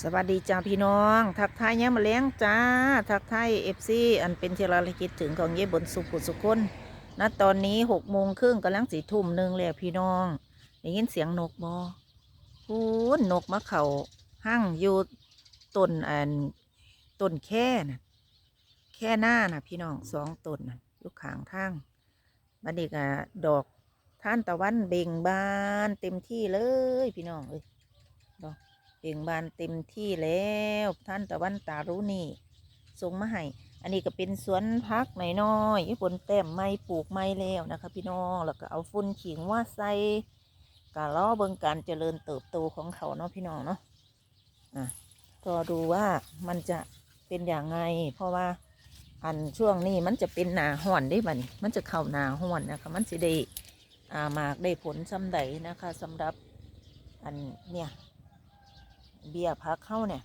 สวัสดีจ้าพี่น้อง ทักทายเนี่ยามมาเลี้ยงจ้า ทักทายเอฟซีอันเป็นที่ระลึกคิดถึงของเย่บนสุขุสุคนณตอนนี้หกโมงครึ่งกำลังสี่ทุ่มหนึ่งแล้วพี่น้องได้ยินเสียงนกบอพูนนกมะเขาห้างอยู่ต้นอันต้นแค่น่ะแค่หน้าน่ะพี่น้องสองต้นน่ะอยู่ข้างทางบัดนี้ก็ดอกท่านตะวันเบ่งบานเต็มที่เลยพี่น้องเอ้ยดอก เบ่งบานเต็มที่แล้วท่านตะวันตารู้นี่ส่งมาให้อันนี้ก็เป็นสวนพักหน่อยๆบนแต้มไม้ปลูกไม้แล้วนะคะ พี่น้องแล้วก็เอาฟุ้นขิงว่าใส่กะล้อเบิ่งการเจริญเติบโตของเขาเนาะพี่น้องเนาะอะก็ดูว่ามันจะเป็นอย่างไง เพราะว่าอันช่วงนี้มันจะเป็นหนาห่อนได้บ่นี่มันจะเข้าหนาห่อนนะคะ มันจะได้อ่ามากได้ผลสำใดนะคะสำหรับอันเนี่ย เบียผักเข้าเนี่ย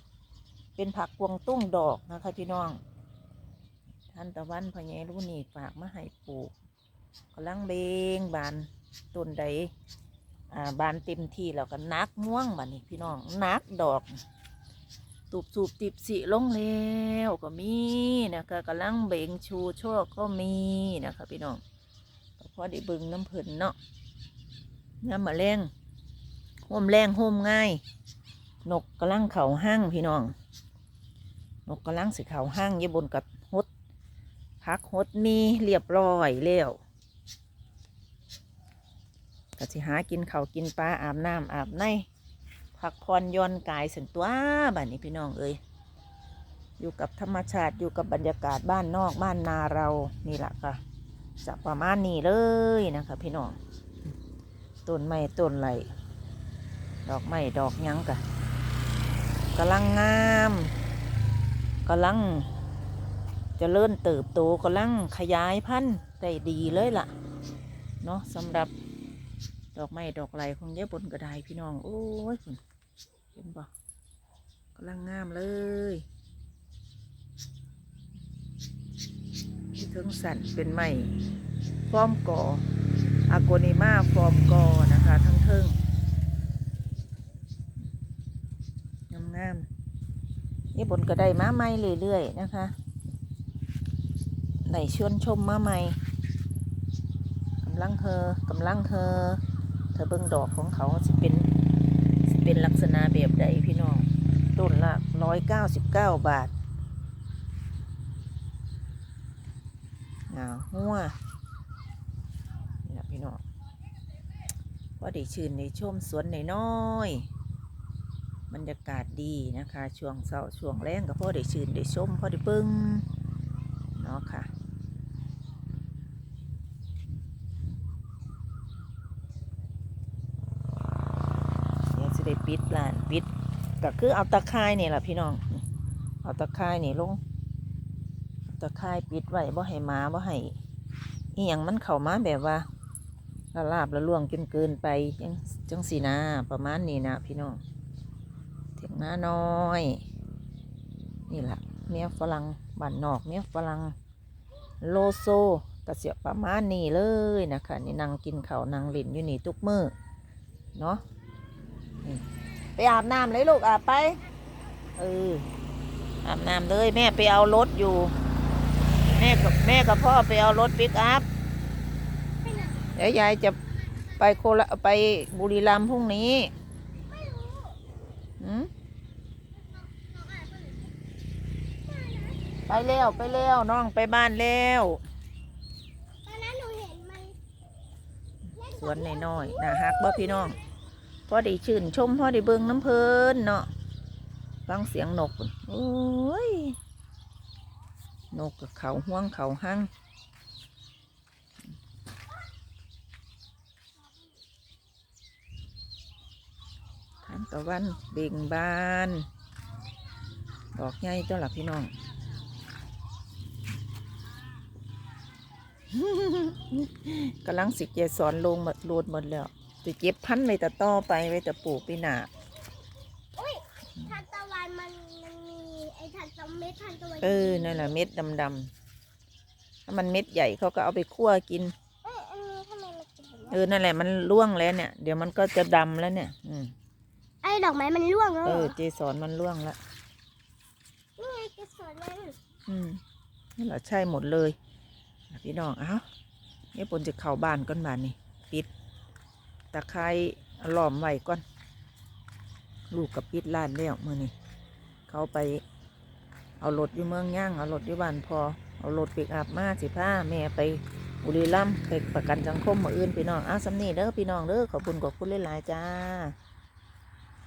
เป็นผักกวงตุ้งดอกนะคะพี่น้อง ท่านตะวันพอใหญรู้นี่ฝากมาให้ปลูกกำลังเบงบานต้นใดอ่าบานเต็มที่แล้วก็นักม่วงบานนี่พี่น้องนักดอกตูบสูบติบสิลงแล้วก็มีนะคะกำลังเบ่งชูโชคก็มีนะคะพี่น้องก็พอได้เบึงน้ำเพิ่นเนาะน้ำมะแรงห่มแรงห่มง่าย นกกำลังเขาห้างพี่น้อง นกกำลังสิเขาห้างอยบนกับฮดพักฮดมีเรียบร้อยแล้วก็สิหากินเขากินปลาอาบน้ำอาบในพักผ่อนย่อนกายสันตัวบ้านนี้พี่น้องเอ้ยอยู่กับธรรมชาติอยู่กับบรรยากาศบ้านนอกบ้านนาเรานี่แหละค่ะจะประมาณนี้เลยนะคะ พี่น้องต้นไม้ต้นไหลดอกไม้ดอกยังกะ กำลังงามกำลังเจะเริ่มเติบโตกำลังขยายพันธุ์ได้ดีเลยล่ะ เนาะสำหรับดอกไม้ดอกไหลของเยบนกระไดพี่น้อง โอ้ยเห็นบ่กำลังงามเลยที่ถึงสันเป็นไม้ฟอร์มก่ออากนิมาฟอร์มกอนะคะทั้งเทิง งามนี่บนก็ได้มาใหม่เรื่อยๆนะคะไหนชวนชมมาใหม่กำลังเฮอกำลังเฮอเธอเบิ่งดอกของเขาสิเป็นสิเป็นลักษณะแบบใดพี่น้องต้นละร้อยเก้าสิบเก้าบาทอ่าหัวนี่นะพี่น้องพอได้ชื่นในชมสวนน้อยๆ บรรยากาศดีนะคะ ช่วงเสาร์ช่วงแรงก็พอได้ชื่นได้ชมพอได้เบิ้งเนาะค่ะเดี๋ยวจะได้ปิดร้านปิดก็คือเอาตะไคร้นี่แหละพี่น้อง เอาตะไคร้นี่ลงตะไคร้ปิดไว้บ่ให้หมาบ่ให้อีหยังมันเข้ามาแบบว่าละลาบละล่วงจนเกินไปจังจังสีนาประมาณนี้นะพี่น้อง น้าน้อย นี่แหละเมียฝรั่งบ้านนอกเมียฝรั่งโลโซกระเสียประมาณนี้เลยนะคะนี่นั่งกินข้าวนั่งเล่นอยู่นี่ทุกมือเนาะไปอาบน้ำเลยลูกอาบไปเอออาบน้ำเลยแม่ไปเอารถอยู่ แม่กับแม่กับพ่อไปเอารถปิกอัพเดี๋ยวยายจะไปโคละไปบุรีรัมย์พรุ่งนี้หืม ไปเร็วไปเร็วน้องไปบ้านเร็วตอนนั้นหนูเห็นมันสวนน้อยๆนะฮักบ่พี่น้องพอได้ชื่นชมพอได้เบิ่งน้ำเพลินเนาะฟังเสียงนกโอ้ยนกกับเขาห่วงเขาหั่งทานตะวันเบ่งบาน ดอกใหญ่เจ้าหลับพี่น้อง กำลังสิเกสอนลงหมดโลดหมดแล้วจะเก็บพันธุ์ไว้แต่ต่อไปไว้แต่ปลูกปีหน้าอุ้ยทันตะวันมันมันมีไอ้ทันตะเม็ดทันตะวันเออนั่นแหละเม็ดดำๆถ้ามันเม็ดใหญ่เขาก็เอาไปคั่วกิน เอ้ยอันนี้ทำไมมันเป็นแบบเอนี้อนั่นแหละมันร่วงแล้วเนี่ย เดี๋ยวมันก็จะดำแล้วเนี่ย อืมไอ้ดอกไม้มันร่วงแล้วเอเหรออเจสอนมันล่วงละนี่ไงเกสรมันอืมนี่แหละใช่หมดเลยอะ พี่น้อง เอ้าเนี่ยปนจะเข้าบ้านก่อนบ้านนี่ปิด ตะไคร้เอาล้อมไว้ก่อน ลูกกับปิดร้านแล้วมือนี่เขาไป เอารถอยู่เมืองย่าง เอารถอยู่บ้านพอ เอารถปิกอัพมาสิพาแม่ไปบุรีรัมย์ไปประกันสังคมมืออื่นพี่น้องอ้าวสำนีเด้อพี่น้องเด้อขอบคุณขอบคุณหลายๆจ้า